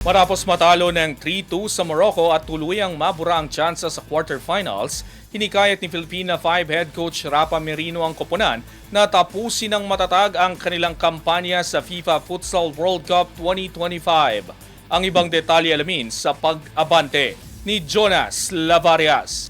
Matapos matalo ng 3-2 sa Morocco at tuluyang mabura ang tsansa sa quarterfinals, hinikayat ni Filipina 5 head coach Rafa Merino ang koponan na tapusin ng matatag ang kanilang kampanya sa FIFA Futsal World Cup 2025. Ang ibang detalye alamin sa pag-abante ni Jonas Lavarias.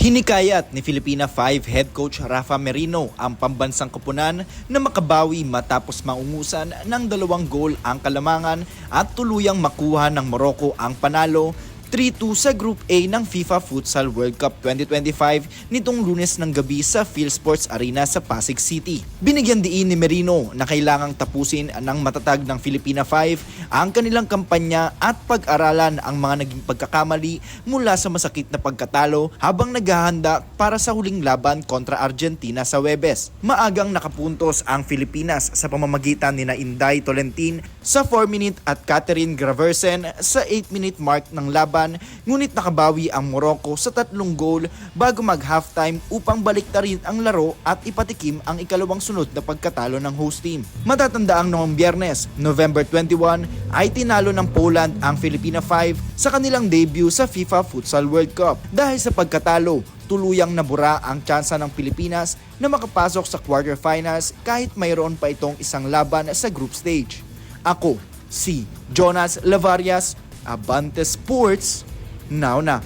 Hinikayat ni Filipina 5 head coach Rafa Merino ang pambansang koponan na makabawi matapos maungusan ng dalawang goal ang kalamangan at tuluyang makuha ng Morocco ang panalo 3-2 sa Group A ng FIFA Futsal World Cup 2025 nitong lunes ng gabi sa PhilSports Arena sa Pasig City. Binigyan diin ni Merino na kailangang tapusin ng matatag ng Filipina 5 ang kanilang kampanya at pag-aralan ang mga naging pagkakamali mula sa masakit na pagkatalo habang naghahanda para sa huling laban kontra Argentina sa Webes. Maagang nakapuntos ang Pilipinas sa pamamagitan ni Inday Tolentin sa 4-minute at Catherine Graversen sa 8-minute mark ng laban ngunit nakabawi ang Morocco sa tatlong goal bago mag-halftime upang baliktarin ang laro at ipatikim ang ikalawang sunod na pagkatalo ng host team. Matatandaang noong biyernes, November 21, ay tinalo ng Poland ang Filipina 5 sa kanilang debut sa FIFA Futsal World Cup. Dahil sa pagkatalo, tuluyang nabura ang tsansa ng Pilipinas na makapasok sa quarterfinals kahit mayroon pa itong isang laban sa group stage. Ako, si Jonas Lavarias, Abante Sports, now na.